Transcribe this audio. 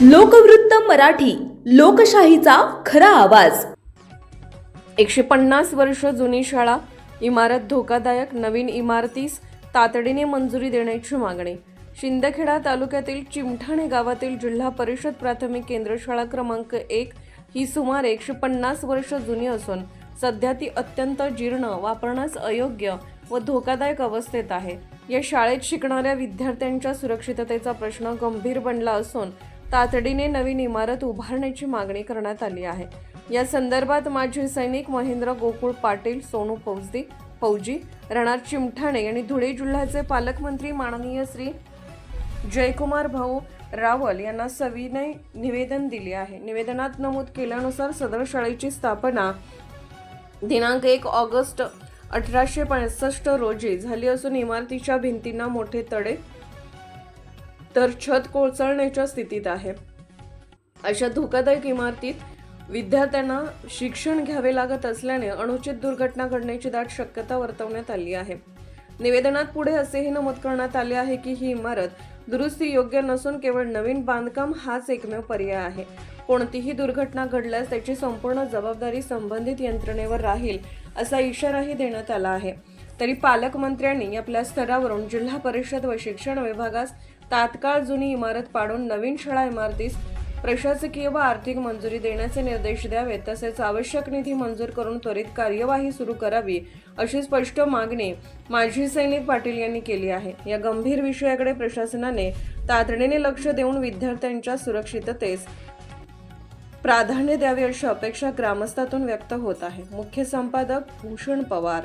लोकवृत्त मराठी लोकशाहीचा खरा आवाज. एकशे पन्नास वर्ष जुनी शाळा इमारत धोकादायक नवीन इमारतीस तातडीने मंजुरी देण्याची मागणी. शिंदखेडा तालुक्यातील चिमठाणे गावातील जिल्हा परिषद प्राथमिक केंद्र शाळा क्रमांक एक ही सुमारे एकशे पन्नास वर्ष जुनी असून सध्या ती अत्यंत जीर्ण वापरण्यास अयोग्य व धोकादायक अवस्थेत आहे. या शाळेत शिकणाऱ्या विद्यार्थ्यांच्या सुरक्षिततेचा प्रश्न गंभीर बनला असून तातडीने नवीन इमारत उभारण्याची मागणी करण्यात आली आहे. या संदर्भात माजी सैनिक महेंद्र गोकुळ पाटील सोनू फौजदी फौजी रणार चिमठाणे आणि धुळे जिल्ह्याचे पालकमंत्री माननीय श्री जयकुमार भाऊ रावल यांना सविनय निवेदन दिले आहे. निवेदनात नमूद केल्यानुसार सदर शाळेची स्थापना दिनांक एक ऑगस्ट अठराशे पासष्ट रोजी झाली असून इमारतीच्या भिंतींना मोठे तडे तर छत कोसळण्याच्या स्थितीत आहे. अशा धोकादायक इमारतीत विद्यार्थ्यांना शिक्षण घ्यावे लागत असल्याने अनुचित दुर्घटना घडण्याची दाट शक्यता वर्तवण्यात आली आहे. निवेदनात पुढे असेही नमूद करण्यात आले आहे की ही इमारत दुरुस्ती योग्य नसून केवळ नवीन बांधकाम हाच एकमेव पर्याय आहे. कोणतीही दुर्घटना घडल्यास त्याची संपूर्ण जबाबदारी संबंधित यंत्रणेवर राहील असा इशाराही देण्यात आला आहे. तरी पालकमंत्र्यांनी आपल्या स्तरावरून जिल्हा परिषद व शिक्षण विभागास तात्काळ जुनी इमारत पाडून नवीन शाळा इमारतीस प्रशासकीय व आर्थिक मंजुरी देण्याचे निर्देश द्यावेत तसेच आवश्यक निधी मंजूर करून त्वरित कार्यवाही सुरू करावी अशी स्पष्ट मागणी माजी सैनिक पाटील यांनी केली आहे. या गंभीर विषयाकडे प्रशासनाने तातडीने लक्ष देऊन विद्यार्थ्यांच्या सुरक्षिततेस प्राधान्य द्यावे अशी अपेक्षा ग्रामस्थातून व्यक्त होत आहे. मुख्य संपादक भूषण पवार